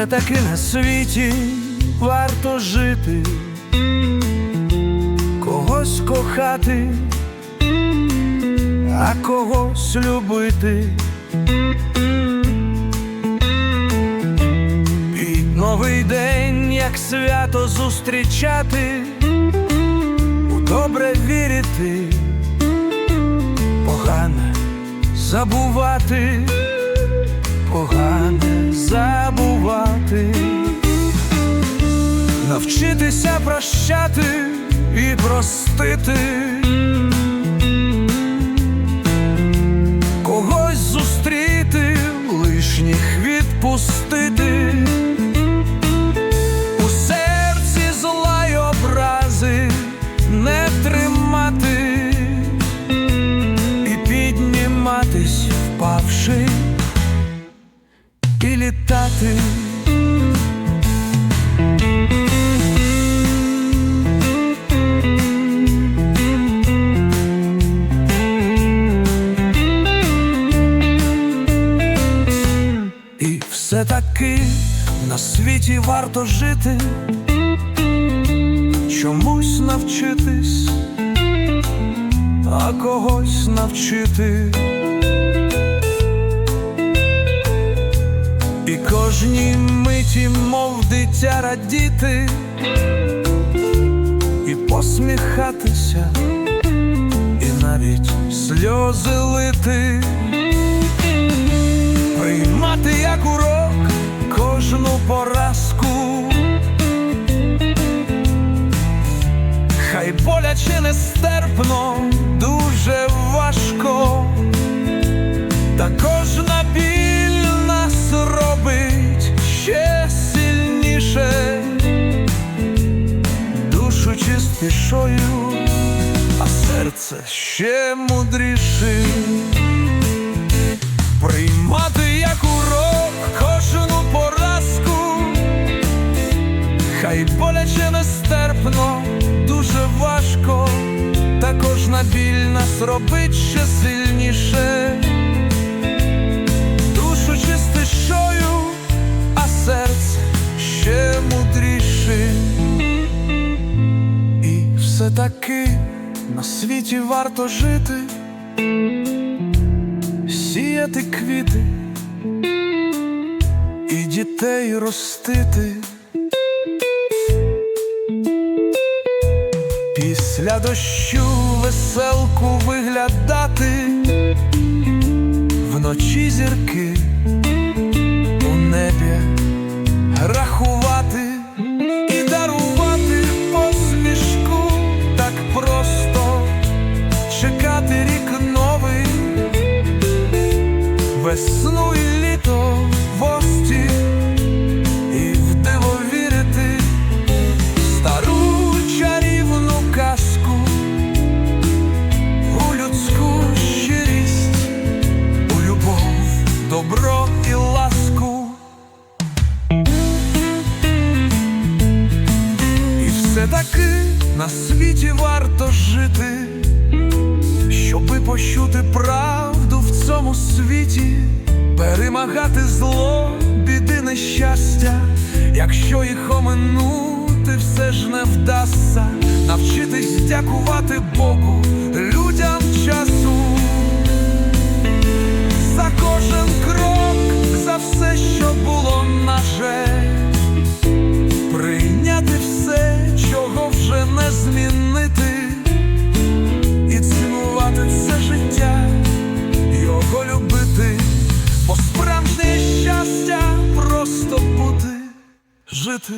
все таки на світі варто жити, когось кохати, а когось любити. Під новий день, як свято зустрічати, у добре вірити, погане забувати, погане забувати, навчитися прощати і простити. Когось зустріти, лишніх відпустити. У серці зла й образи не тримати і підніматись, впавши, і літати. Все таки на світі варто жити, чомусь навчитись, а когось навчити. І кожній миті, мов дитя радіти, і посміхатися, і навіть сльози лити Боляче нестерпно, дуже важко, та кожна біль нас робить ще сильніше, душу чистішою, а серце ще мудріше кожна біль нас робить ще сильніше, душу чистишою, а серце ще мудріше. І все таки на світі варто жити сіяти квіти і дітей ростити. Після дощу веселку виглядати, вночі зірки у небі рахувати і дарувати посмішку. Так просто чекати рік новий. Весну і світі варто жити щоби почути правду в цьому світі, перемагати зло, біди нещастя, якщо їх оминути, все ж не вдасться, навчитись дякувати Богу, людям часу, за кожен крок, за все, що було наше, жити.